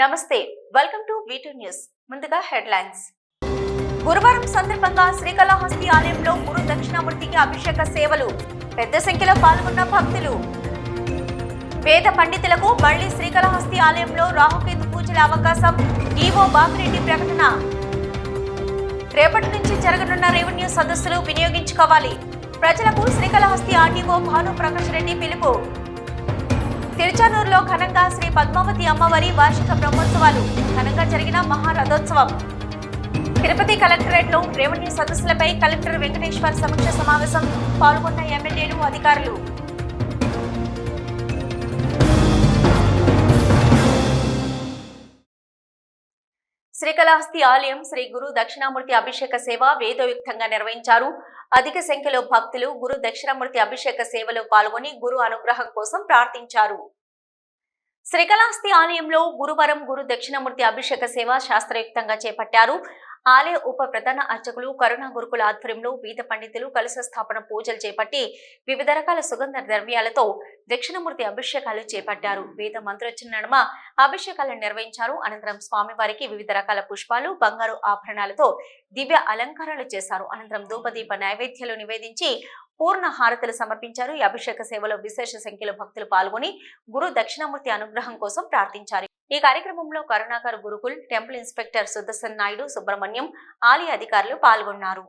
నమస్తే welcome to V two news ముందుగా headlines. గురువారం సందర్భంగా శ్రీకాళహస్తి ఆలయంలో గురు దక్షిణామూర్తికి అభిషేక సేవలు. పెద్ద సంఖ్యలో పాల్గొన్న భక్తులు. వేద పండితులకు మళ్ళీ శ్రీకాళహస్తి ఆలయంలో రాహుకేతు పూజల అవకాశం. డివో బాపిరెడ్డి ప్రకటన. రేపటి నుంచి జరగనున్న రెవెన్యూ సదస్సులు వినియోగించుకోవాలి. ప్రజలకు శ్రీకాళహస్తి ఆర్టీఓ భాను ప్రకాష్ రెడ్డి పిలుపు. తిరుచానూరులో ఘనంగా శ్రీ పద్మావతి అమ్మవారి వార్షిక బ్రహ్మోత్సవాలు. ఘనంగా జరిగిన మహారథోత్సవం. తిరుపతి కలెక్టరేట్లో రెవెన్యూ సదస్సులపై కలెక్టర్ వెంకటేశ్వర్ సమక్ష సమావేశం పాల్గొన్న ఎమ్మెల్యేలు అధికారులు. శ్రీకాళహస్తి ఆలయం శ్రీ గురు దక్షిణామూర్తి అభిషేక సేవ వేదోయుక్తంగా నిర్వహించారు. అధిక సంఖ్యలో భక్తులు గురు దక్షిణమూర్తి అభిషేక సేవలో పాల్గొని గురు అనుగ్రహం కోసం ప్రార్థించారు. శ్రీకాళహస్తి ఆలయంలో గురువారం గురు దక్షిణమూర్తి అభిషేక సేవ శాస్త్రయుక్తంగా చేపట్టారు. ఆలయ ఉప ప్రధాన అర్చకులు కరుణా గురుకుల ఆధ్వర్యంలో వేద పండితులు కలశ స్థాపన పూజలు చేపట్టి వివిధ రకాల సుగంధ ద్రవ్యాలతో దక్షిణమూర్తి అభిషేకాలు చేపట్టారు. వేద మంత్రోచ్చిన నడుమ అభిషేకాలను నిర్వహించారు. అనంతరం స్వామివారికి వివిధ రకాల పుష్పాలు బంగారు ఆభరణాలతో దివ్య అలంకారాలు చేశారు. అనంతరం ధూపదీప నైవేద్యాలు నివేదించి పూర్ణ హారతులు సమర్పించారు. ఈ అభిషేక సేవలో విశేష సంఖ్యలో భక్తులు పాల్గొని గురు దక్షిణామూర్తి అనుగ్రహం కోసం ప్రార్థించారు. ఈ కార్యక్రమంలో కరుణాకర్ గురుకుల్ టెంపుల్ ఇన్స్పెక్టర్ సుదర్శన్ నాయుడు సుబ్రహ్మణ్యం ఆలయ అధికారులు పాల్గొన్నారు.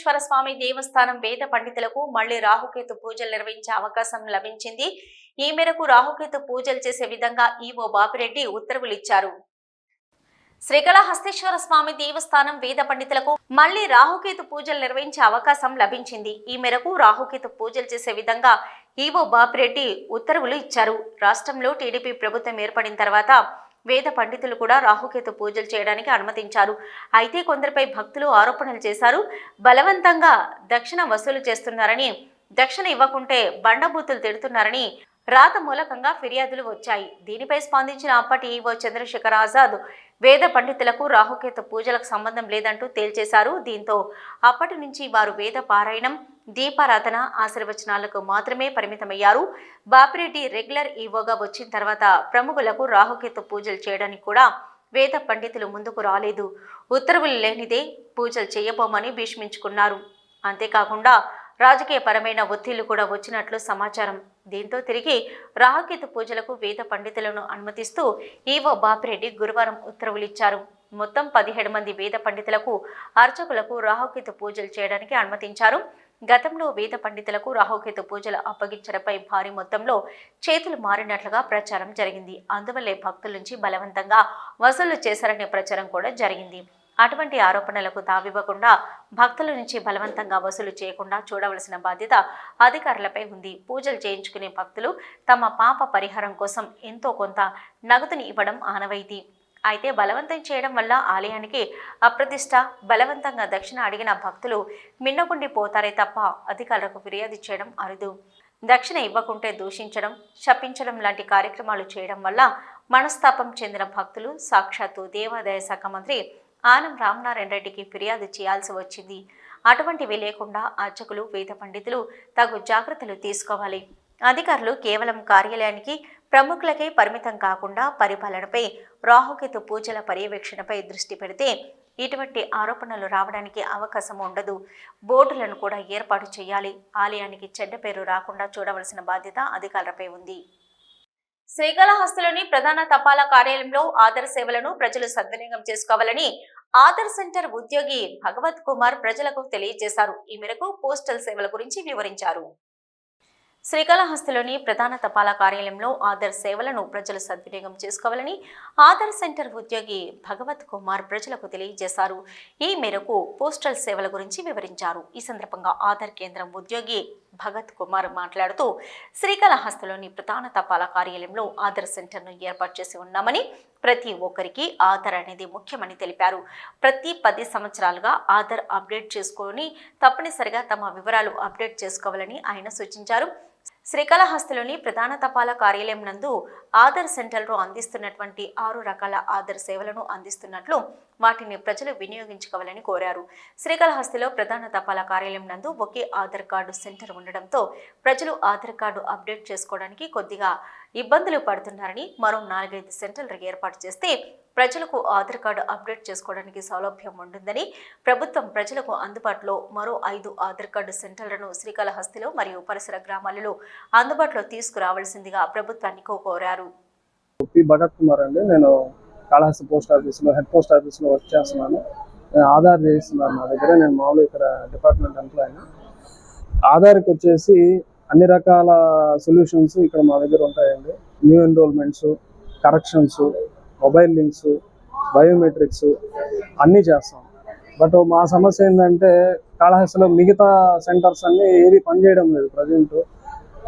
వెంకటేశ్వర స్వామి దేవస్థానం వేద పండితులకు మళ్ళీ రాహుకేతు పూజలు నిర్వహించే అవకాశం లభించింది. ఈ మేరకు రాహుకేతు పూజలు చేసే విధంగా ఈవో బాపిరెడ్డి ఉత్తర్వులు ఇచ్చారు. శ్రీకళహస్తేశ్వర స్వామి దేవస్థానం వేద పండితులకు మళ్ళీ రాహుకేతు పూజలు నిర్వహించే అవకాశం లభించింది. ఈ మేరకు రాహుకేతు పూజలు చేసే విధంగా ఈవో బాపిరెడ్డి ఉత్తర్వులు ఇచ్చారు. రాష్ట్రంలో టీడీపీ ప్రభుత్వం ఏర్పడిన తర్వాత వేద పండితులు కూడా రాహుకేతు పూజలు చేయడానికి అనుమతించారు. అయితే కొందరిపై భక్తులు ఆరోపణలు చేశారు. బలవంతంగా దక్షిణ వసూలు చేస్తున్నారని దక్షిణ ఇవ్వకుంటే బండబూతులు తిడుతున్నారని రాత మూలకంగా ఫిర్యాదులు వచ్చాయి. దీనిపై స్పందించిన అప్పటి ఈవో చంద్రశేఖర్ ఆజాద్ వేద పండితులకు రాహుకేతు పూజలకు సంబంధం లేదంటూ తేల్చేశారు. దీంతో అప్పటి నుంచి వారు వేద పారాయణం దీపారాధన ఆశీర్వచనాలకు మాత్రమే పరిమితమయ్యారు. బాపిరెడ్డి రెగ్యులర్ ఈవోగా వచ్చిన తర్వాత ప్రముఖులకు రాహుకేతు పూజలు చేయడానికి కూడా వేద పండితులు ముందుకు రాలేదు. ఉత్తర్వులు లేనిదే పూజలు చేయబోమని భీష్మించుకున్నారు. అంతేకాకుండా రాజకీయపరమైన ఒత్తిళ్ళు కూడా వచ్చినట్లు సమాచారం. దీంతో తిరిగి రాహుకేతు పూజలకు వేద పండితులను అనుమతిస్తూ ఈవో బాపిరెడ్డి గురువారం ఉత్తర్వులు ఇచ్చారు. మొత్తం పదిహేడు మంది వేద పండితులకు అర్చకులకు రాహుకేతు పూజలు చేయడానికి అనుమతించారు. గతంలో వేద పండితులకు రాహుకేతు పూజలు అప్పగించడంపై భారీ మొత్తంలో చేతులు మారినట్లుగా ప్రచారం జరిగింది. అందువల్లే భక్తుల నుంచి బలవంతంగా వసూలు చేశారనే ప్రచారం కూడా జరిగింది. అటువంటి ఆరోపణలకు తావివ్వకుండా భక్తుల నుంచి బలవంతంగా వసూలు చేయకుండా చూడవలసిన బాధ్యత అధికారులపై ఉంది. పూజలు చేయించుకునే భక్తులు తమ పాప పరిహారం కోసం ఎంతో కొంత నగదుని ఇవ్వడం ఆనవాయితీ. అయితే బలవంతం చేయడం వల్ల ఆలయానికి అప్రతిష్ట బలవంతంగా దక్షిణ అడిగిన భక్తులు మిన్నగుండి పోతారే తప్ప అధికారులకు ఫిర్యాదు చేయడం అరుదు. దక్షిణ ఇవ్వకుంటే దూషించడం శపించడం లాంటి కార్యక్రమాలు చేయడం వల్ల మనస్తాపం చెందిన భక్తులు సాక్షాత్తు దేవాదాయ శాఖ మంత్రి ఆనం రామనారాయణ రెడ్డికి ఫిర్యాదు చేయాల్సి వచ్చింది. అటువంటివి లేకుండా అర్చకులు వేద పండితులు తగు జాగ్రత్తలు తీసుకోవాలి. అధికారులు కేవలం కార్యాలయానికి ప్రముఖులకే పరిమితం కాకుండా పరిపాలనపై రాహుకేతు పూజల పర్యవేక్షణపై దృష్టి పెడితే ఇటువంటి ఆరోపణలు రావడానికి అవకాశం ఉండదు. బోర్డులను కూడా ఏర్పాటు చేయాలి. ఆలయానికి చెడ్డ పేరు రాకుండా చూడవలసిన బాధ్యత అధికారులపై ఉంది. శ్రీకాళహస్తిలోని ప్రధాన తపాలా కార్యాలయంలో ఆధార్ సేవలను ప్రజలు సద్వినియోగం చేసుకోవాలని ఆధార్ సెంటర్ ఉద్యోగి భగవత్ కుమార్ ప్రజలకు తెలియజేశారు. ఈ మేరకు పోస్టల్ సేవల గురించి వివరించారు. శ్రీకాళహస్తిలోని ప్రధాన తపాలా కార్యాలయంలో ఆధార్ సేవలను ప్రజలు సద్వినియోగం చేసుకోవాలని ఆధార్ సెంటర్ ఉద్యోగి భగవత్ కుమార్ ప్రజలకు తెలియజేశారు. ఈ మేరకు పోస్టల్ సేవల గురించి వివరించారు. ఈ సందర్భంగా ఆధార్ కేంద్రం ఉద్యోగి భగత్ కుమార్ మాట్లాడుతూ శ్రీకాళహస్తిలోని ప్రధాన తపాలా కార్యాలయంలో ఆధార్ సెంటర్ను ఏర్పాటు చేసి ఉన్నామని ప్రతి ఒక్కరికి ఆధార్ అనేది ముఖ్యమని తెలిపారు. ప్రతి పది సంవత్సరాలుగా ఆధార్ అప్డేట్ చేసుకొని తప్పనిసరిగా తమ వివరాలు అప్డేట్ చేసుకోవాలని ఆయన సూచించారు. శ్రీకాళహస్తిలోని ప్రధాన తపాలా కార్యాలయం నందు ఆధార్ సెంటర్లో అందిస్తున్నటువంటి ఆరు రకాల ఆధార్ సేవలను అందిస్తున్నట్లు వాటిని ప్రజలు వినియోగించుకోవాలని కోరారు. శ్రీకాళహస్తిలో ప్రధాన తపాలా కార్యాలయం నందు ఒకే ఆధార్ కార్డు సెంటర్ ఉండడంతో ప్రజలు ఆధార్ కార్డు అప్డేట్ చేసుకోవడానికి కొద్దిగా ఇబ్బందులు పడుతున్నారని మరో నాలుగైదు సెంటర్లు ఏర్పాటు చేస్తే ప్రజలకు ఆధార్ కార్డు అప్డేట్ చేసుకోవడానికి సౌలభ్యం ఉంటుందని ప్రభుత్వం ప్రజలకు అందుబాటులో మరో ఐదు ఆధార్ కార్డు సెంటర్లను శ్రీకాళహస్తిలో మరియు పరిసర గ్రామాలలో అందుబాటులో తీసుకురావాల్సిందిగా ప్రభుత్వాన్ని కోరారు. అండి. నేను కాళహస్తి పోస్ట్ ఆఫీస్లో హెడ్ పోస్ట్ ఆఫీస్లో వర్క్ చేస్తున్నాను. నేను ఆధార్ చేస్తున్నాను నా దగ్గర. నేను మామూలు ఇక్కడ డిపార్ట్మెంట్ ఎంప్లాయీ ఆధార్కి వచ్చేసి అన్ని రకాల సొల్యూషన్స్ ఇక్కడ మా దగ్గర ఉంటాయండి. New enrolments corrections mobile links biometrics అన్నీ చేస్తాం. బట్ మా సమస్య ఏంటంటే కాళహస్తిలో మిగతా సెంటర్స్ అన్నీ ఏది పనిచేయడం లేదు ప్రజెంట్.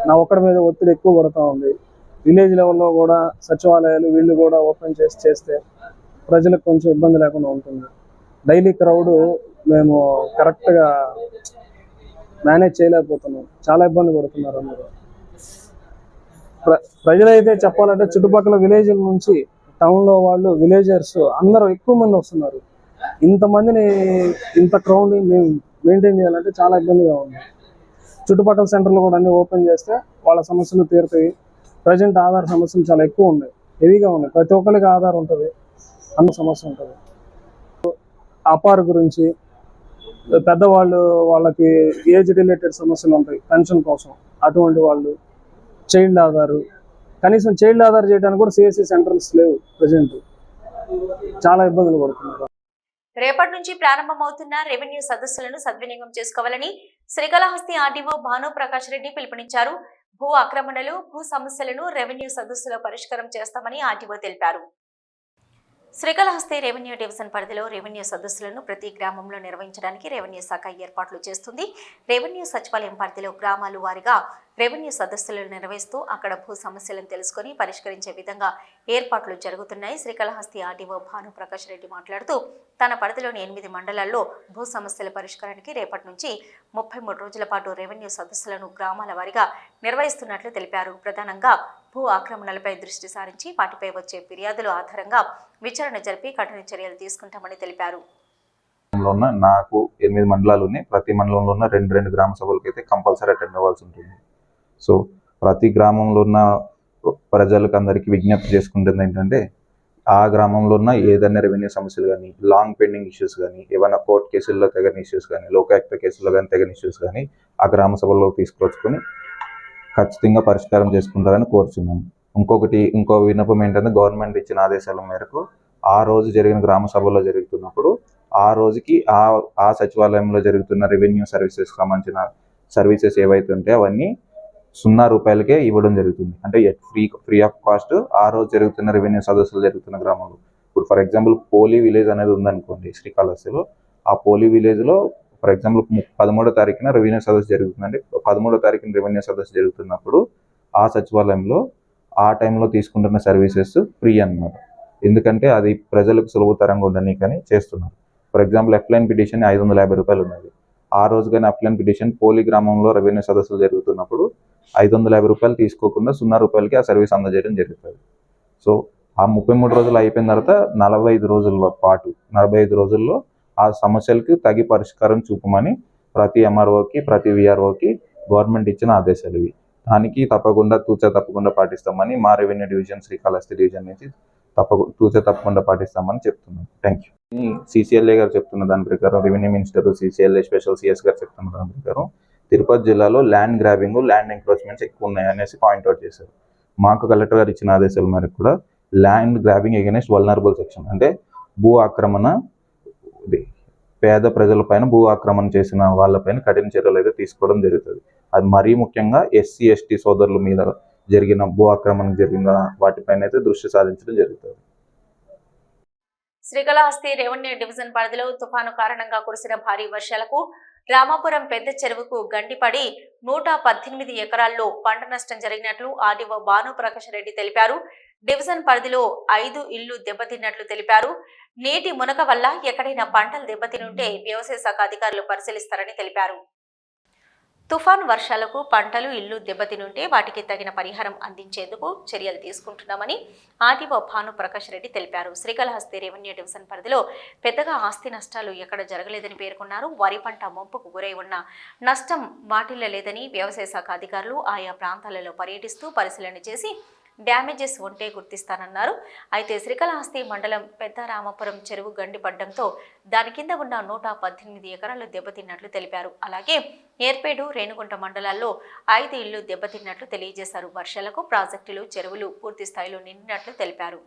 నా ఒక్కడి మీద ఒత్తిడి ఎక్కువ పడుతూ ఉంది. విలేజ్ లెవెల్లో కూడా సచివాలయాలు వీళ్ళు కూడా ఓపెన్ చేసి చేస్తే ప్రజలకు కొంచెం ఇబ్బంది లేకుండా ఉంటుంది. డైలీ క్రౌడ్ మేము కరెక్ట్గా మేనేజ్ చేయలేకపోతున్నాం. చాలా ఇబ్బంది పడుతున్నారు అందరూ. ప్ర ప్రజలైతే చెప్పాలంటే చుట్టుపక్కల విలేజ్ నుంచి టౌన్లో వాళ్ళు విలేజర్స్ అందరూ ఎక్కువ మంది వస్తున్నారు. ఇంతమందిని ఇంత క్రౌడ్ని మేము మెయింటైన్ చేయాలంటే చాలా ఇబ్బందిగా ఉంది. చుట్టుపక్కల సెంటర్లు కూడా అన్ని ఓపెన్ చేస్తే వాళ్ళ సమస్యలు తీరుతాయి. ప్రజెంట్ ఆధార్ సమస్యలు చాలా ఎక్కువ ఉన్నాయి. హెవీగా ఉన్నాయి. ప్రతి ఒక్కరికి ఆధార్ ఉంటుంది. అన్న సమస్య ఉంటుంది. అపార్ గురించి పెద్దవాళ్ళు వాళ్ళకి ఏజ్ రిలేటెడ్ సమస్యలు ఉంటాయి పెన్షన్ కోసం. అటువంటి వాళ్ళు చైల్డ్ ఆధార్ కనీసం చైల్డ్ ఆధార్ చేయడానికి కూడా సిఎస్సి సెంటర్స్ లేవు ప్రజెంట్ చాలా ఇబ్బందులు పడుతున్నారు. రేపటి నుంచి ప్రారంభమవుతున్న రెవెన్యూ సదస్సులను సద్వినియోగం చేసుకోవాలని శ్రీకాళహస్తి ఆర్డీఓ భాను ప్రకాష్ రెడ్డి పిలుపునిచ్చారు. భూ ఆక్రమణలు భూ సమస్యలను రెవెన్యూ సదస్సులో పరిష్కారం చేస్తామని ఆర్డీఓ తెలిపారు. శ్రీకాళహస్తి రెవెన్యూ డివిజన్ పరిధిలో రెవెన్యూ సదస్సులను ప్రతి గ్రామంలో నిర్వహించడానికి రెవెన్యూ శాఖ ఏర్పాట్లు చేస్తుంది. రెవెన్యూ సచివాలయం పరిధిలో గ్రామాలు వారిగా రెవెన్యూ సదస్సులను నిర్వహిస్తూ అక్కడ భూ సమస్యలను తెలుసుకొని పరిష్కరించే విధంగా ఏర్పాట్లు జరుగుతున్నాయి. శ్రీకాళహస్తి ఆర్డీఓ భానుప్రకాష్ రెడ్డి మాట్లాడుతూ తన పరిధిలోని ఎనిమిది మండలాల్లో భూ సమస్యల పరిష్కారానికి రేపటి నుంచి ముప్పై మూడు రోజుల పాటు రెవెన్యూ సదస్సులను గ్రామాల వారిగా నిర్వహిస్తున్నట్లు తెలిపారు. ప్రధానంగా భూ ఆక్రమణలపై దృష్టి సారించి వాటిపై వచ్చే ఫిర్యాదుల ఆధారంగా విచారణ జరిపి కఠిన చర్యలు తీసుకుంటామని తెలిపారు. ఉన్న నాకు ఎనిమిది మండలాలు ఉన్నాయి. ప్రతి మండలంలో ఉన్న రెండు రెండు గ్రామ సభలకు అయితే కంపల్సరీ అటెండ్ అవ్వాల్సి ఉంటుంది. సో ప్రతి గ్రామంలో ఉన్న ప్రజలకు అందరికీ విజ్ఞప్తి చేసుకుంటుంది ఏంటంటే ఆ గ్రామంలో ఉన్న ఏదైనా రెవెన్యూ సమస్యలు కానీ లాంగ్ పెండింగ్ ఇష్యూస్ కానీ ఏమైనా కోర్టు కేసుల్లో తెగని ఇష్యూస్ కానీ లోకాయుక్త కేసుల్లో కానీ తెగని ఇష్యూస్ కానీ ఆ గ్రామ సభలో తీసుకొచ్చుకొని ఖచ్చితంగా పరిష్కారం చేసుకుంటారని కోరుచున్నాను ఇంకొకటి ఇంకో విన్నపం ఏంటంటే గవర్నమెంట్ ఇచ్చిన ఆదేశాల మేరకు ఆ రోజు జరిగిన గ్రామ సభలో జరుగుతున్నప్పుడు ఆ రోజుకి ఆ ఆ సచివాలయంలో జరుగుతున్న రెవెన్యూ సర్వీసెస్ సంబంధించిన సర్వీసెస్ ఏవైతే ఉంటాయో అవన్నీ సున్నా రూపాయలకే ఇవ్వడం జరుగుతుంది. అంటే ఫ్రీ ఫ్రీ ఆఫ్ కాస్ట్ ఆ రోజు జరుగుతున్న రెవెన్యూ సదస్సులు జరుగుతున్న గ్రామాలు. ఇప్పుడు ఫర్ ఎగ్జాంపుల్ పోలీ విలేజ్ అనేది ఉందనుకోండి శ్రీకాళహస్తిలో. ఆ పోలీ విలేజ్లో ఫర్ ఎగ్జాంపుల్ ము- పదమూడో తారీఖున రెవెన్యూ సదస్సు జరుగుతుందండి. పదమూడో తారీఖున రెవెన్యూ సదస్సు జరుగుతున్నప్పుడు ఆ సచివాలయంలో ఆ టైంలో తీసుకుంటున్న సర్వీసెస్ ఫ్రీ అనమాట ఎందుకంటే అది ప్రజలకు సులభతరంగా ఉండని కానీ చేస్తున్నారు. ఫర్ ఎగ్జాంపుల్ ఎఫ్లైన్ పిటిషన్ ఐదు వందల యాభై రూపాయలు ఉన్నది. ఆ రోజు కానీ పిటిషన్ పోలీ గ్రామంలో రెవెన్యూ సదస్సులు జరుగుతున్నప్పుడు ఐదు వందల యాభై రూపాయలు తీసుకోకుండా సున్నా రూపాయలకి ఆ సర్వీస్ అందజేయడం జరుగుతుంది. సో ఆ ముప్పై మూడు రోజులు అయిపోయిన తర్వాత నలభై ఐదు రోజుల పాటు నలభై ఐదు రోజుల్లో ఆ సమస్యలకు తగి పరిష్కారం చూపమని ప్రతి ఎంఆర్ఓకి ప్రతి విఆర్ఓకి గవర్నమెంట్ ఇచ్చిన ఆదేశాలు ఇవి. దానికి తప్పకుండా తూచే తప్పకుండా పాటిస్తామని మా రెవెన్యూ డివిజన్ శ్రీకాళహస్తి డివిజన్ నుంచి తప్పకుండా తూచా తప్పకుండా పాటిస్తామని చెప్తున్నాం. థ్యాంక్ యూ సిసిఎల్ఏ గారు చెప్తున్న దాని ప్రకారం revenue minister CCLA special CS గారు చెప్తున్న దాని ప్రకారం తిరుపతి జిల్లాలో ల్యాండ్ గ్రాబింగ్ ల్యాండ్ ఎంక్రోచ్మెంట్స్ ఎక్కువ ఉన్నాయనేసి పాయింట్అవుట్ చేశారు. మాకు కలెక్టర్ గారు ఇచ్చిన ఆదేశాల మేరకు కూడా land grabbing against vulnerable section అంటే భూ ఆక్రమణ పేద ప్రజలపైన భూ ఆక్రమణ చేసిన వాళ్ళపైన కఠిన చర్యలు అయితే తీసుకోవడం జరుగుతుంది. అది మరీ ముఖ్యంగా ఎస్సీ ఎస్టీ సోదరుల మీద జరిగిన భూ ఆక్రమణ జరిగిన వాటిపైన అయితే దృష్టి సాధించడం జరుగుతుంది. శ్రీకాళహస్తి రెవెన్యూ డివిజన్ పరిధిలో తుఫాను కారణంగా కురిసిన భారీ వర్షాలకు రామాపురం పెద్ద చెరువుకు గండిపడి నూట పద్దెనిమిది ఎకరాల్లో పంట నష్టం జరిగినట్లు ఆర్డీఓ భాను ప్రకాష్ రెడ్డి తెలిపారు. డివిజన్ పరిధిలో ఐదు ఇళ్ళు దెబ్బతిన్నట్లు తెలిపారు. నీటి మునక వల్ల ఎక్కడైనా పంటలు దెబ్బతినుంటే వ్యవసాయ శాఖ అధికారులు పరిశీలిస్తారని తెలిపారు. తుఫాన్ వర్షాలకు పంటలు ఇల్లు దెబ్బతినుంటే వాటికి తగిన పరిహారం అందించేందుకు చర్యలు తీసుకుంటున్నామని ఆర్టీఓ భాను ప్రకాష్ రెడ్డి తెలిపారు. శ్రీకాళహస్తి రెవెన్యూ డివిజన్ పరిధిలో పెద్దగా ఆస్తి నష్టాలు ఎక్కడ జరగలేదని పేర్కొన్నారు. వరి పంట ముంపుకు గురై ఉన్న నష్టం వాటిల్లలేదని వ్యవసాయ శాఖ అధికారులు ఆయా ప్రాంతాలలో పర్యటిస్తూ పరిశీలన చేసి డ్యామేజెస్ ఉంటే గుర్తిస్తానన్నారు. అయితే శ్రీకాళహస్తి మండలం పెద్ద రామపురం చెరువు గండిపడ్డంతో దాని కింద ఉన్న నూట పద్దెనిమిది ఎకరాలు దెబ్బతిన్నట్లు తెలిపారు. అలాగే ఏర్పేడు రేణుగుంట మండలాల్లో ఐదు ఇళ్ళు దెబ్బతిన్నట్లు తెలియజేశారు. వర్షాలకు ప్రాజెక్టులు చెరువులు పూర్తి స్థాయిలో నిండినట్లు తెలిపారు.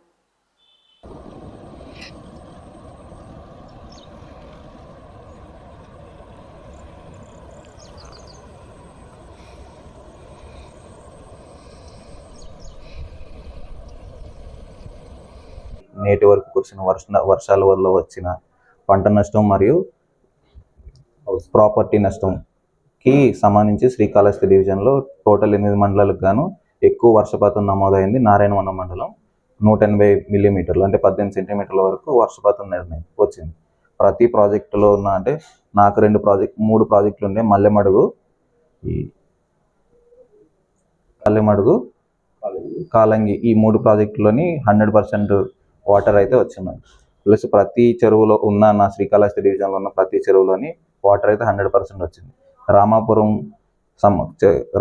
నేటి వరకు కురిసిన వర్ష వర్షాల వల్ల వచ్చిన పంట నష్టం మరియు ప్రాపర్టీ నష్టంకి సంబంధించి శ్రీకాళహస్తి డివిజన్లో టోటల్ ఎనిమిది మండలాలకు గాను ఎక్కువ వర్షపాతం నమోదైంది నారాయణవనం మండలం. నూట ఎనభై మిల్లీమీటర్లు అంటే పద్దెనిమిది సెంటీమీటర్ల వరకు వర్షపాతం నిర్ణయం వచ్చింది. ప్రతి ప్రాజెక్టులో ఉన్న అంటే నాకు రెండు ప్రాజెక్ట్ మూడు ప్రాజెక్టులు ఉండే మల్లెమడుగు ఈ మల్లెమడుగు కాలంగి ఈ మూడు ప్రాజెక్టులోని హండ్రెడ్ పర్సెంట్ వాటర్ అయితే వచ్చినాయి ప్లస్ ప్రతి చెరువులో ఉన్న నా శ్రీకాళహస్తి డివిజన్లో ఉన్న ప్రతి చెరువులోని వాటర్ అయితే హండ్రెడ్ పర్సెంట్ వచ్చింది. రామాపురం సమ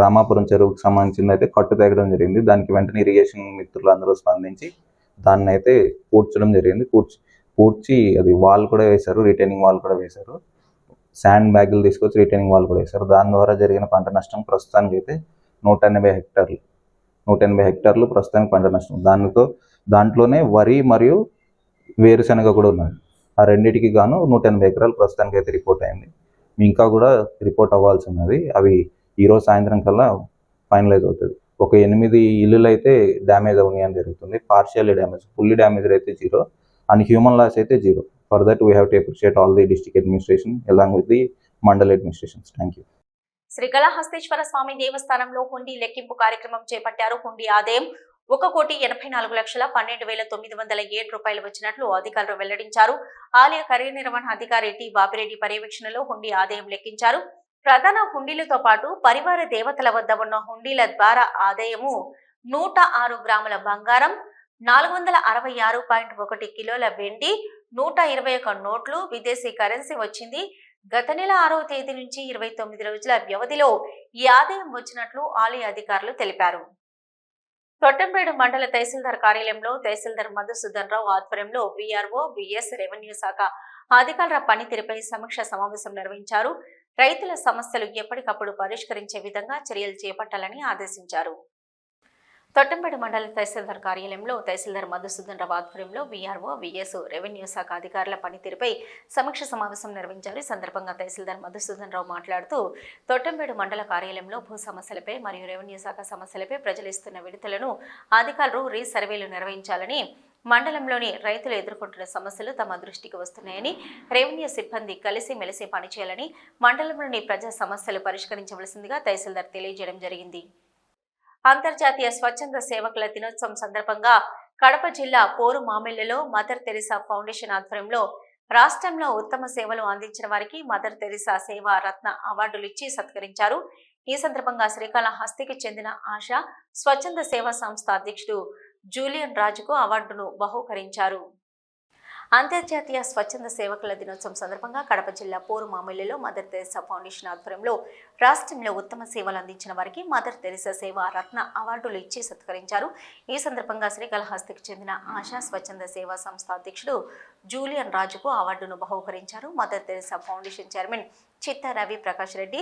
రామాపురం చెరువుకు సంబంధించింది అయితే కట్టు తెగడం జరిగింది. దానికి వెంటనే ఇరిగేషన్ మిత్రులు అందరూ స్పందించి దాన్ని అయితే పూడ్చడం జరిగింది. కూర్చి పూడ్చి అది వాల్ కూడా వేశారు రిటైనింగ్ వాల్ కూడా వేశారు. శాండ్ బ్యాగులు తీసుకొచ్చి రిటైనింగ్ వాల్ కూడా వేశారు. దాని ద్వారా జరిగిన పంట నష్టం ప్రస్తుతానికి అయితే నూట ఎనభై హెక్టార్లు నూట ఎనభై హెక్టార్లు ప్రస్తుతానికి పంట నష్టం. దానితో దాంట్లోనే వరి మరియు వేరుశనగ కూడా ఉన్నది ఆ రెండింటికి గాను నూట ఎనభై ఎకరాలు ప్రస్తుతానికి అయితే రిపోర్ట్ అయింది. ఇంకా కూడా రిపోర్ట్ అవ్వాల్సి ఉన్నది. అవి ఈరోజు సాయంత్రం కల్లా ఫైనలైజ్ అవుతుంది ఒక ఎనిమిది ఇల్లులు అయితే డ్యామేజ్ అవునాయని జరుగుతుంది? పార్షియల్లీ డ్యామేజ్ ఫుల్లీ డ్యామేజ్ అయితే జీరో అండ్ హ్యూమన్ లాస్ అయితే zero for that we have to appreciate all the district administration along with the mandal administrations thank you Srikalahasteeswara Swamy దేవస్థానంలో హుండీ లెక్కింపు కార్యక్రమం చేపట్టారు హుండీ ఆదాయం ఒక కోటి ఎనభై నాలుగు లక్షల పన్నెండు వేల తొమ్మిది వందల ఏడు రూపాయలు వచ్చినట్లు అధికారులు వెల్లడించారు. ఆలయ కార్యనిర్వహణ అధికారి టి బాపిరెడ్డి పర్యవేక్షణలో హుండీ ఆదాయం లెక్కించారు. ప్రధాన హుండీలతో పాటు పరివార దేవతల వద్ద ఉన్న హుండీల ద్వారా ఆదాయము నూట ఆరు గ్రాముల బంగారం నాలుగు వందల అరవై ఆరు పాయింట్ ఒకటి కిలోల వెండి నూట ఇరవై ఒక నోట్లు విదేశీ కరెన్సీ వచ్చింది. గత నెల ఆరవ తేదీ నుంచి ఇరవై తొమ్మిది రోజుల వ్యవధిలో ఈ ఆదాయం వచ్చినట్లు ఆలయ అధికారులు తెలిపారు. తొట్టంపేడు మండల తహసీల్దార్ కార్యాలయంలో తహసీల్దార్ మధుసూదన్ రావు ఆధ్వర్యంలో వీఆర్ఓ విఎస్ రెవెన్యూ శాఖ అధికారుల పనితీరుపై సమీక్ష సమావేశం నిర్వహించారు. రైతుల సమస్యలు ఎప్పటికప్పుడు పరిష్కరించే విధంగా చర్యలు చేపట్టాలని ఆదేశించారు. తొట్టంపేట మండల తహసీల్దార్ కార్యాలయంలో తహసీల్దార్ మధుసూదన్ రావు ఆధ్వర్యంలో వీఆర్ఓ విఎస్ రెవెన్యూ శాఖ అధికారుల పనితీరుపై సమీక్ష సమావేశం నిర్వహించారు. ఈ సందర్భంగా తహసీల్దార్ మధుసూదన్ రావు మాట్లాడుతూ తొట్టంపేట మండల కార్యాలయంలో భూ సమస్యలపై మరియు రెవెన్యూ శాఖ సమస్యలపై ప్రజలు ఇస్తున్న విడుదలను అధికారులు రీసర్వేలు నిర్వహించాలని మండలంలోని రైతులు ఎదుర్కొంటున్న సమస్యలు తమ దృష్టికి వస్తున్నాయని రెవెన్యూ సిబ్బంది కలిసి మెలిసి పనిచేయాలని మండలంలోని ప్రజా సమస్యలు పరిష్కరించవలసిందిగా తహసీల్దార్ తెలియజేయడం జరిగింది. అంతర్జాతీయ స్వచ్ఛంద సేవకుల దినోత్సవం సందర్భంగా కడప జిల్లా పోరు మామిళ్ళలో మదర్ తెరిసా ఫౌండేషన్ ఆధ్వర్యంలో రాష్ట్రంలో ఉత్తమ సేవలు అందించిన వారికి మదర్ తెరిసా సేవా రత్న అవార్డులు ఇచ్చి సత్కరించారు. ఈ సందర్భంగా శ్రీకాళహస్తికి చెందిన ఆశ స్వచ్ఛంద సేవా సంస్థ అధ్యక్షుడు జూలియన్ రాజుకు అవార్డును బహూకరించారు. అంతర్జాతీయ స్వచ్ఛంద సేవకుల దినోత్సవం సందర్భంగా కడప జిల్లా పోరు మామిళ్ళలో మదర్ తెరిసా ఫౌండేషన్ ఆధ్వర్యంలో రాష్ట్రంలో ఉత్తమ సేవలు అందించిన వారికి మదర్ తెరిసా సేవ రత్న అవార్డులు ఇచ్చి సత్కరించారు. ఈ సందర్భంగా శ్రీకాళహస్తికి చెందిన ఆశా స్వచ్ఛంద సేవా సంస్థ అధ్యక్షుడు జూలియన్ రాజుకు అవార్డును బహుకరించారు. Mother Teresa foundation chairman Chitta Ravi Prakash Reddy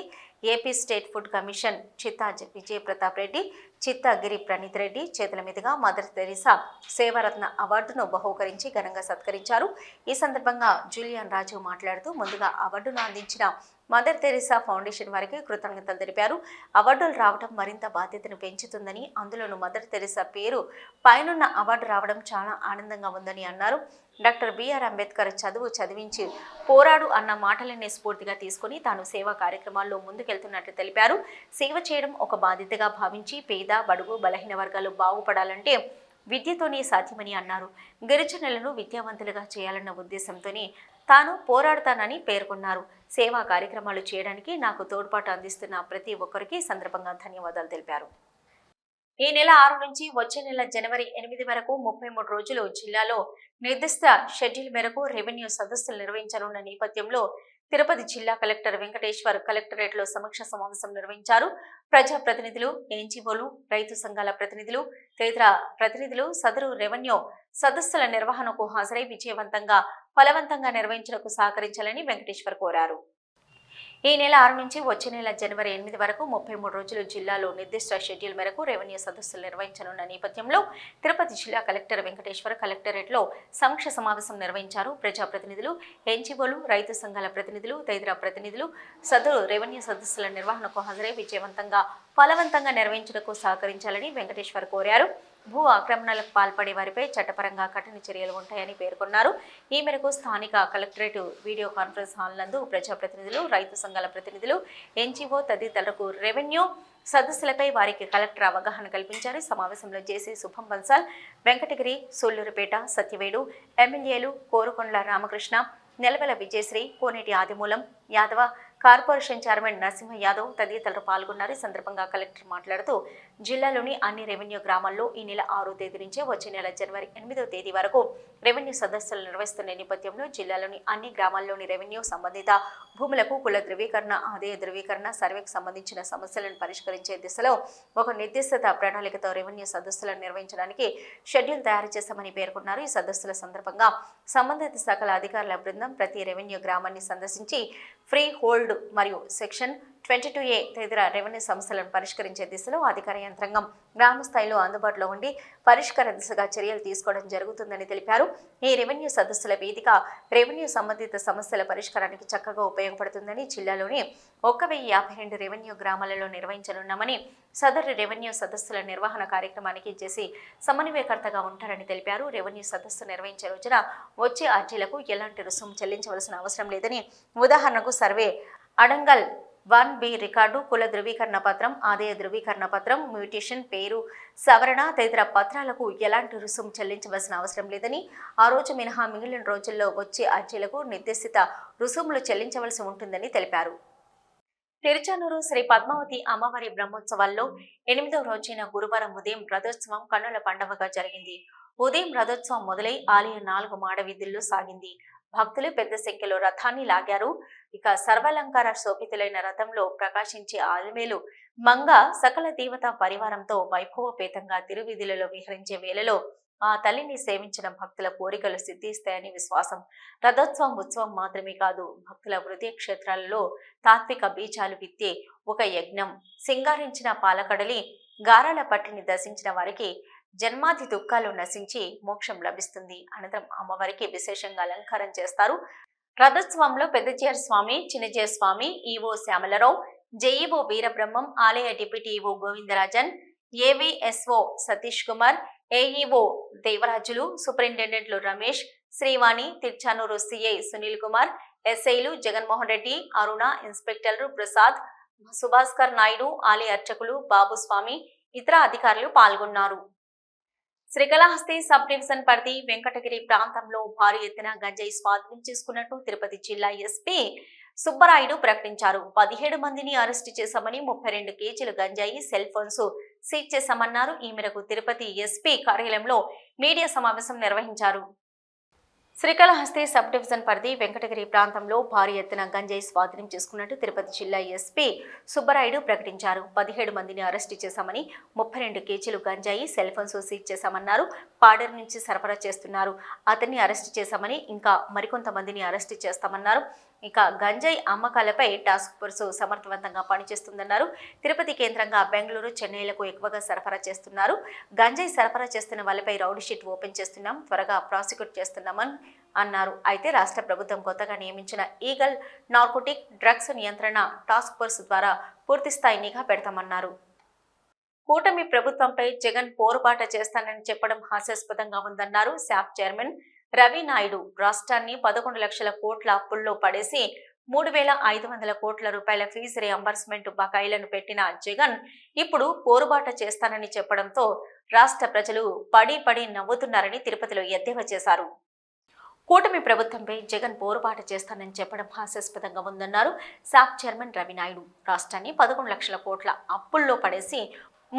AP state food commission Chitta Vijayapratap Vijaya Pratap Reddy చిత్తా గిరి ప్రణీత్ రెడ్డి చేతుల మీదుగా మదర్ తెరిసా సేవారత్న అవార్డును బహూకరించి ఘనంగా సత్కరించారు. ఈ సందర్భంగా జూలియన్ రాజు మాట్లాడుతూ ముందుగా అవార్డును అందించిన మదర్ తెరిసా ఫౌండేషన్ వారికి కృతజ్ఞతలు తెలిపారు. అవార్డులు రావడం మరింత బాధ్యతను పెంచుతుందని అందులోనూ మదర్ తెరిసా పేరు పైనున్న అవార్డు రావడం చాలా ఆనందంగా ఉందని అన్నారు. డాక్టర్ బిఆర్ అంబేద్కర్ చదువు చదివించి పోరాడు అన్న మాటలనే స్ఫూర్తిగా తీసుకుని తాను సేవా కార్యక్రమాల్లో ముందుకెళ్తున్నట్లు తెలిపారు. సేవ చేయడం ఒక బాధ్యతగా భావించి పేద బడుగు బలహీన వర్గాలు బాగుపడాలంటే విద్యతోనే సాధ్యమని అన్నారు. గిరిజనులను విద్యావంతులుగా చేయాలన్న ఉద్దేశంతోనే తాను పోరాడతానని పేర్కొన్నారు. సేవా కార్యక్రమాలు చేయడానికి నాకు తోడ్పాటు అందిస్తున్న ప్రతి ఒక్కరికి సందర్భంగా ధన్యవాదాలు తెలిపారు. ఈ నెల ఆరు నుంచి వచ్చే నెల జనవరి ఎనిమిది వరకు ముప్పై మూడు రోజులు జిల్లాలో నిర్దిష్ట షెడ్యూల్ మేరకు రెవెన్యూ సదస్సులు నిర్వహించనున్న నేపథ్యంలో తిరుపతి జిల్లా కలెక్టర్ వెంకటేశ్వర్ కలెక్టరేట్లో సమీక్ష సమావేశం నిర్వహించారు. ప్రజా ప్రతినిధులు ఎన్జీఓలు రైతు సంఘాల ప్రతినిధులు తదితర ప్రతినిధులు సదరు రెవెన్యూ సదస్సుల నిర్వహణకు హాజరై విజయవంతంగా ఫలవంతంగా నిర్వహించడానికి సహకరించాలని వెంకటేశ్వర్ కోరారు. ఈ నెల ఆరు నుంచి వచ్చే నెల జనవరి ఎనిమిది వరకు ముప్పై మూడు రోజులు జిల్లాలో నిర్దిష్ట షెడ్యూల్ మేరకు రెవెన్యూ సదస్సులు నిర్వహించనున్న నేపథ్యంలో తిరుపతి జిల్లా కలెక్టర్ వెంకటేశ్వర కలెక్టరేట్లో సమీక్ష సమావేశం నిర్వహించారు. ప్రజాప్రతినిధులు ఎన్జీఓలు రైతు సంఘాల ప్రతినిధులు తదితర ప్రతినిధులు సదరు రెవెన్యూ సదస్సుల నిర్వహణకు హాజరై విజయవంతంగా ఫలవంతంగా నిర్వహించడానికి సహకరించాలని వెంకటేశ్వర్ కోరారు. భూ ఆక్రమణలకు పాల్పడే వారిపై చట్టపరంగా కఠిన చర్యలు ఉంటాయని పేర్కొన్నారు. ఈ మేరకు స్థానిక కలెక్టరేట్ వీడియో కాన్ఫరెన్స్ హాల్ నందు ప్రజాప్రతినిధులు రైతు సంఘాల ప్రతినిధులు ఎన్జీఓ తదితరులకు రెవెన్యూ సదస్సులపై వారికి కలెక్టర్ అవగాహన కల్పించారు. సమావేశంలో జేసీ శుభం బన్సాల్ వెంకటగిరి సూళ్ళూరుపేట సత్యవేడు ఎమ్మెల్యేలు కోరుకొండ్ల రామకృష్ణ నెలవెల విజయశ్రీ కోనేటి ఆదిమూలం యాదవ కార్పొరేషన్ చైర్మన్ నరసింహ యాదవ్ తదితరులు పాల్గొన్నారు. ఈ సందర్భంగా కలెక్టర్ మాట్లాడుతూ జిల్లాలోని అన్ని రెవెన్యూ గ్రామాల్లో ఈ నెల ఆరో తేదీ నుంచే వచ్చే నెల జనవరి ఎనిమిదో తేదీ వరకు రెవెన్యూ సదస్సులు నిర్వహిస్తున్న నేపథ్యంలో జిల్లాలోని అన్ని గ్రామాల్లోని రెవెన్యూ సంబంధిత భూములకు కుల ధృవీకరణ ఆదాయ ధృవీకరణ సర్వేకు సంబంధించిన సమస్యలను పరిష్కరించే దిశలో ఒక నిర్దిష్ట ప్రణాళికతో రెవెన్యూ సదస్సులను నిర్వహించడానికి షెడ్యూల్ తయారు చేశామని పేర్కొన్నారు. ఈ సదస్సుల సందర్భంగా సంబంధిత శాఖల అధికారుల బృందం ప్రతి రెవెన్యూ గ్రామాన్ని సందర్శించి ఫ్రీ హోల్డ్ మరియు సెక్షన్ ట్వంటీ టూ ఏ తదితర రెవెన్యూ సమస్యలను పరిష్కరించే దిశలో అధికార యంత్రాంగం గ్రామ స్థాయిలో అందుబాటులో ఉండి పరిష్కార దిశగా చర్యలు తీసుకోవడం జరుగుతుందని తెలిపారు. ఈ రెవెన్యూ సదస్సుల వేదిక రెవెన్యూ సంబంధిత సమస్యల పరిష్కారానికి చక్కగా ఉపయోగపడుతుందని జిల్లాలోని ఒక్క వెయ్యి యాభై రెండు రెవెన్యూ గ్రామాలలో నిర్వహించనున్నామని సదరు రెవెన్యూ సదస్సుల నిర్వహణ కార్యక్రమానికి చేసి సమన్వయకర్తగా ఉంటారని తెలిపారు. రెవెన్యూ సదస్సు నిర్వహించే రోజున వచ్చే అర్జీలకు ఎలాంటి రుసుము చెల్లించవలసిన అవసరం లేదని ఉదాహరణకు survey adangal one B record కుల ధృవీకరణ పత్రం ఆదాయ ధృవీకరణ పత్రం మ్యూటేషన్ పేరు సవరణ తదితర పత్రాలకు ఎలాంటి రుసుము చెల్లించవలసిన అవసరం లేదని ఆ రోజు మినహా మిగిలిన రోజుల్లో వచ్చే అర్జీలకు నిర్దేశిత రుసుములు చెల్లించవలసి ఉంటుందని తెలిపారు. తిరుచానూరు శ్రీ పద్మావతి అమ్మవారి బ్రహ్మోత్సవాల్లో ఎనిమిదవ రోజైన గురువారం ఉదయం రథోత్సవం కన్నుల పండవగా జరిగింది. ఉదయం రథోత్సవం మొదలై ఆలయ నాలుగు మాడ వీధుల్లో సాగింది. భక్తులు పెద్ద సంఖ్యలో రథాన్ని లాగారు. ఇక సర్వాలంకార శోభితులైన రథంలో ప్రకాశించే ఆల్మేలు మంగ సకల దేవతా పరివారంతో వైభవపేతంగా తిరువిధులలో విహరించే వేళలో ఆ తల్లిని సేవించిన భక్తుల కోరికలు సిద్ధిస్తాయని విశ్వాసం. రథోత్సవం ఉత్సవం మాత్రమే కాదు భక్తుల హృదయ క్షేత్రాలలో తాత్విక బీజాలు విత్తే ఒక యజ్ఞం. సింగారించిన పాలకడలి గారాల పట్టిని దర్శించిన వారికి జన్మాది దుఃఖాలు నశించి మోక్షం లభిస్తుంది. అనంతరం అమ్మవారికి విశేషంగా అలంకారం చేస్తారు. రథోత్సవంలో పెద్దజీయర్ స్వామి చిన్నజీయర్ స్వామి ఈవో శ్యామలరావు జేఈఓ వీరబ్రహ్మం ఆలయ deputy EO Govindarajan AVSO Satish Kumar AEO Devarajulu సూపరింటెండెంట్లు Ramesh Srivani Tiruchanur CI Sunil Kumar ఎస్ఐలు జగన్మోహన్ రెడ్డి అరుణ ఇన్స్పెక్టర్లు ప్రసాద్ సుభాస్కర్ నాయుడు ఆలయ అర్చకులు బాబుస్వామి ఇతర అధికారులు పాల్గొన్నారు. శ్రీకాళహస్తి సబ్ డివిజన్ పరిధి వెంకటగిరి ప్రాంతంలో భారీ ఎత్తున గంజాయి స్వాధీనం చేసుకున్నట్టు తిరుపతి జిల్లా ఎస్పీ సుబ్బరాయుడు ప్రకటించారు. పదిహేడు మందిని అరెస్టు చేశామని ముప్పై రెండు కేజీలు గంజాయి సెల్ ఫోన్స్ సీజ్ చేశామన్నారు. ఈ మేరకు తిరుపతి ఎస్పీ కార్యాలయంలో మీడియా సమావేశం నిర్వహించారు. శ్రీకాళహస్తి సబ్ డివిజన్ పరిధి వెంకటగిరి ప్రాంతంలో భారీ ఎత్తున గంజాయి స్వాధీనం చేసుకున్నట్టు తిరుపతి జిల్లా ఎస్పీ సుబ్బరాయుడు ప్రకటించారు. పదిహేడు మందిని అరెస్టు చేశామని ముప్పై రెండు కేజీలు గంజాయి సెల్ ఫోన్స్ సీజ్ చేశామన్నారు పాడర్ నుంచి సరఫరా చేస్తున్నారు. అతన్ని అరెస్టు చేశామని ఇంకా మరికొంతమందిని అరెస్టు చేస్తామన్నారు. ఇక గంజాయి అమ్మకాలపై టాస్క్ ఫోర్స్ సమర్థవంతంగా పనిచేస్తుందన్నారు. తిరుపతి కేంద్రంగా బెంగళూరు చెన్నైలకు ఎక్కువగా సరఫరా చేస్తున్నారు. గంజాయి సరఫరా చేస్తున్న వాళ్ళపై రౌడీ షీట్ ఓపెన్ చేస్తున్నాం త్వరగా ప్రాసిక్యూట్ చేస్తున్నామని అన్నారు. అయితే రాష్ట్ర ప్రభుత్వం కొత్తగా నియమించిన ఈగల్ నార్కోటిక్ డ్రగ్స్ నియంత్రణ టాస్క్ ఫోర్స్ ద్వారా పూర్తిస్థాయి నిఘా పెడతామన్నారు. కూటమి ప్రభుత్వంపై జగన్ పోరుబాట చేస్తానని చెప్పడం హాస్యాస్పదంగా ఉందన్నారు శాప్ చైర్మన్ రవి నాయుడు రాష్ట్రాన్ని పదకొండు లక్షల కోట్ల అప్పుల్లో పడేసి మూడు వేల ఐదు వందల కోట్ల రూపాయల ఫీజు రియంబర్స్మెంట్ బకాయిలను పెట్టిన జగన్ ఇప్పుడు పోరుబాట చేస్తానని చెప్పడంతో రాష్ట్ర ప్రజలు పడి పడి నవ్వుతున్నారని తిరుపతిలో ఎద్దేవా చేశారు. కూటమి ప్రభుత్వంపై జగన్ పోరుబాట చేస్తానని చెప్పడం హాస్యాస్పదంగా ఉందన్నారు. సాక్ చైర్మన్ రవినాయుడు రాష్ట్రాన్ని పదకొండు లక్షల కోట్ల అప్పుల్లో పడేసి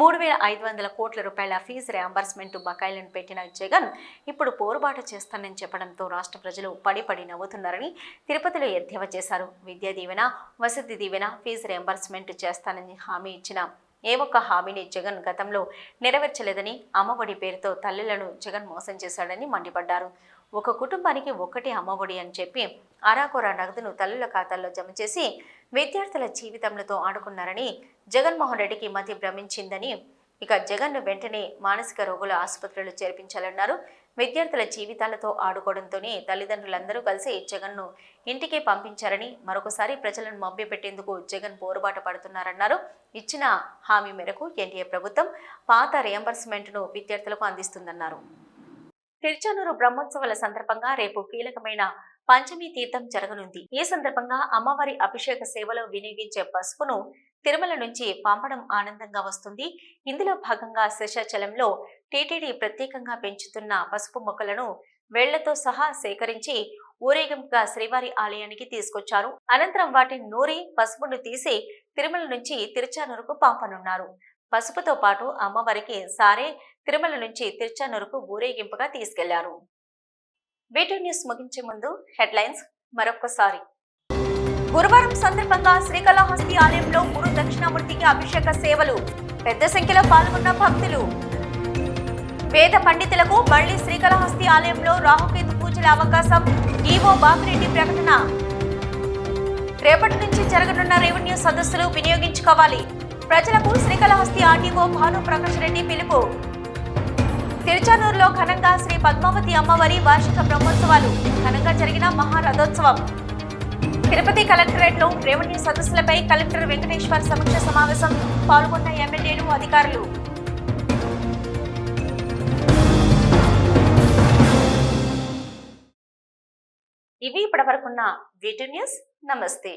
మూడు వేల ఐదు వందల కోట్ల రూపాయల ఫీజు రియంబర్స్మెంట్ బకాయిలను పెట్టిన జగన్ ఇప్పుడు పోరుబాటు చేస్తానని చెప్పడంతో రాష్ట్ర ప్రజలు పడిపడి నవ్వుతున్నారని తిరుపతిలో ఎద్దేవా చేశారు. విద్యా దీవెన వసతి దీవెన ఫీజు రియంబర్స్మెంట్ చేస్తానని హామీ ఇచ్చిన ఏ ఒక్క హామీని జగన్ గతంలో నెరవేర్చలేదని అమ్మఒడి పేరుతో తల్లులను జగన్ మోసం చేశాడని మండిపడ్డారు. ఒక కుటుంబానికి ఒక్కటే అమ్మఒడి అని చెప్పి అరాకొర నగదును తల్లుల ఖాతాల్లో జమ చేసి విద్యార్థుల జీవితములతో ఆడుకున్నారని జగన్మోహన్ రెడ్డికి మతి భ్రమించిందని. ఇక జగన్ను వెంటనే మానసిక రోగుల ఆసుపత్రిలో చేర్పించాలన్నారు. విద్యార్థుల జీవితాలతో ఆడుకోవడంతోనే తల్లిదండ్రులందరూ కలిసి జగన్ను ఇంటికే పంపించారని మరొకసారి ప్రజలను మభ్యపెట్టేందుకు జగన్ పోరుబాట పడుతున్నారన్నారు. ఇచ్చిన హామీ మేరకు ఎన్డీఏ ప్రభుత్వం పాత రియంబర్స్మెంట్ను విద్యార్థులకు అందిస్తుందన్నారు. తిరుచానూరు బ్రహ్మోత్సవాల సందర్భంగా రేపు కీలకమైన పంచమి తీర్థం జరగనుంది. ఈ సందర్భంగా అమ్మవారి అభిషేక సేవలో వినియోగించే పసుపును తిరుమల నుంచి పంపడం ఆనందంగా వస్తుంది. ఇందులో భాగంగా శేషాచలంలో టీటీడీ ప్రత్యేకంగా పెంచుతున్న పసుపు మొక్కలను వేళ్ళతో సహా సేకరించి ఊరేగింపుగా శ్రీవారి ఆలయానికి తీసుకొచ్చారు. అనంతరం వాటిని నూరి పసుపును తీసి తిరుమల నుంచి తిరుచానూరుకు పంపనున్నారు. పసుపుతో పాటు అమ్మవారికి సారే తిరుమల నుంచి తిరుచానూరుకు ఊరేగింపుగా తీసుకెళ్ళారు. వీటి న్యూస్ ముగించే ముందు హెడ్లైన్స్ మరొకసారి గురువారం సందర్భంగా శ్రీకాళహస్తి ఆలయంలో గురు దక్షిణామూర్తికి అభిషేక సేవలు పెద్ద సంఖ్యలో పాల్గొన్న భక్తులు. వేద పండితులకు మళ్ళీ శ్రీకాళహస్తి ఆలయంలో రాహుకేతు పూజల అవకాశం ఈవో బాపిరెడ్డి ప్రకటన. రేపటి నుంచి జరగనున్న రెవెన్యూ సదస్సులు వినియోగించుకోవాలి. ప్రజలకు శ్రీకాళహస్తి ఆర్టీఓ భాను ప్రకాష్ రెడ్డి పిలుపు. తిరుచానూరులో ఘనంగా శ్రీ పద్మావతి అమ్మవారి వార్షిక బ్రహ్మోత్సవాలు ఘనంగా జరిగిన మహారథోత్సవం. తిరుపతి కలెక్టరేట్లో రెవెన్యూ సదస్సులపై కలెక్టర్ వెంకటేశ్వర్ సమీక్ష సమావేశం పాల్గొన్న ఎమ్మెల్యేలు అధికారులు. ఇవి ఇప్పటివరకున్న వీటి న్యూస్. నమస్తే.